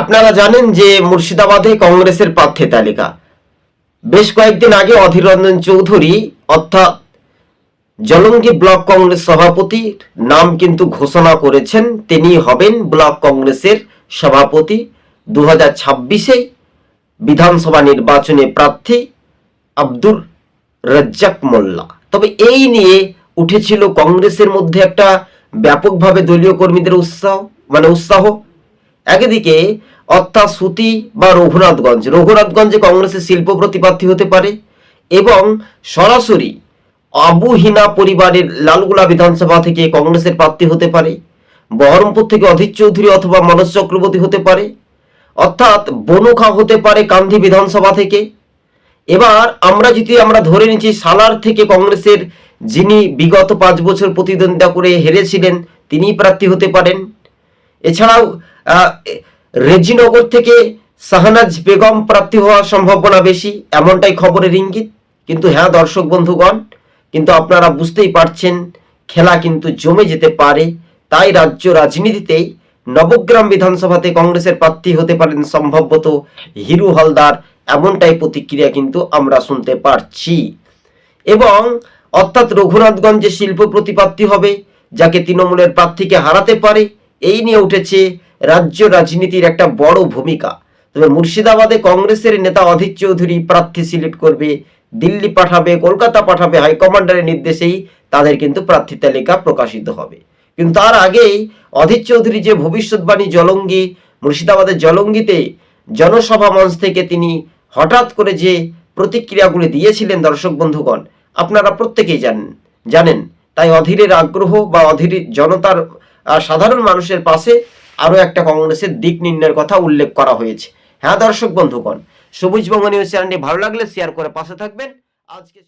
আপনারা জানেন যে মুর্শিদাবাদে কংগ্রেসের প্রার্থী তালিকা। বেশ কয়েকদিন আগে অধীর রঞ্জন চৌধুরী, অর্থাৎ জলঙ্গি ব্লক কংগ্রেস সভাপতির নাম কিন্তু ঘোষণা করেছেন, তিনি হবেন ব্লক কংগ্রেসের সভাপতি। দু হাজার ছাব্বিশে বিধানসভা নির্বাচনে প্রার্থী আব্দুর রাজ্জাক মোল্লা। তবে এই নিয়ে উঠেছিল কংগ্রেসের মধ্যে একটা ব্যাপকভাবে দলীয় কর্মীদের উৎসাহ মানে উৎসাহ। একদিকে অর্থাৎ সুতি বা রঘুনাথগঞ্জ, রঘুনাথগঞ্জে কংগ্রেসের শিল্প প্রতিপ্রার্থী হতে পারে এবং সরাসরি আবুহিনা পরিবারের লালগুলা বিধানসভা থেকে কংগ্রেসের প্রার্থী হতে পারে, বহরমপুর থেকে অধীর চৌধুরী অথবা মনোজ চক্রবর্তী হতে পারে, অর্থাৎ বনুখা হতে পারে কান্ধি বিধানসভা থেকে। এবার আমরা যদি আমরা ধরে নিচ্ছি, সালার থেকে কংগ্রেসের যিনি বিগত পাঁচ বছর প্রতিদ্বন্দ্বিতা করে হেরেছিলেন, তিনিই প্রার্থী হতে পারেন। এছাড়াও রেজিনগর থেকে শাহনাজ বেগম প্রাপ্তি হওয়ার সম্ভাবনা বেশি, এমনটাই খবরের ইঙ্গিত। কিন্তু হ্যাঁ দর্শক বন্ধুগণ, কিন্তু আপনারা বুঝতেই পারছেন, খেলা কিন্তু জমে যেতে পারে। তাই রাজ্য রাজনীতিতেই নবগ্রাম বিধানসভাতে কংগ্রেসের প্রার্থী হতে পারেন সম্ভবত হিরু হালদার, এমনটাই প্রতিক্রিয়া কিন্তু আমরা শুনতে পারছি। এবং অর্থাৎ রঘুনাথগঞ্জে শিল্প প্রতিপাত্তি হবে, যাকে তৃণমূলের প্রার্থীকে হারাতে পারে এই নিয়ে উঠেছে রাজ্য রাজনীতির একটা বড় ভূমিকা। তবে মুর্শিদাবাদে কংগ্রেসের নেতা অধীর চৌধুরী প্রার্থী সিলেক্ট করবে, দিল্লি পাঠাবে, কলকাতা পাঠাবে হাইকমান্ডারের নির্দেশেই তাদের কিন্তু প্রার্থী তালিকা প্রকাশিত হবে। কিন্তু তার আগেই অধীর চৌধুরী যে ভবিষ্যৎবাণী জলঙ্গি, মুর্শিদাবাদের জলঙ্গিতে জনসভা মঞ্চ থেকে তিনি হঠাৎ করে যে প্রতিক্রিয়াগুলি দিয়েছিলেন দর্শক বন্ধুগণ, আপনারা প্রত্যেকেই জানেন জানেন, তাই অধীরের আগ্রহ বা অধীর জনতার সাধারণ মানুষের পাশে আরও একটা কংগ্রেসের দিক নির্ণয়ের কথা উল্লেখ করা হয়েছে। হ্যাঁ দর্শক বন্ধুগণ, সবুজ বঙ্গ নিউজ চ্যানেলটি ভালো লাগলে শেয়ার করে পাশে থাকবেন। আজকে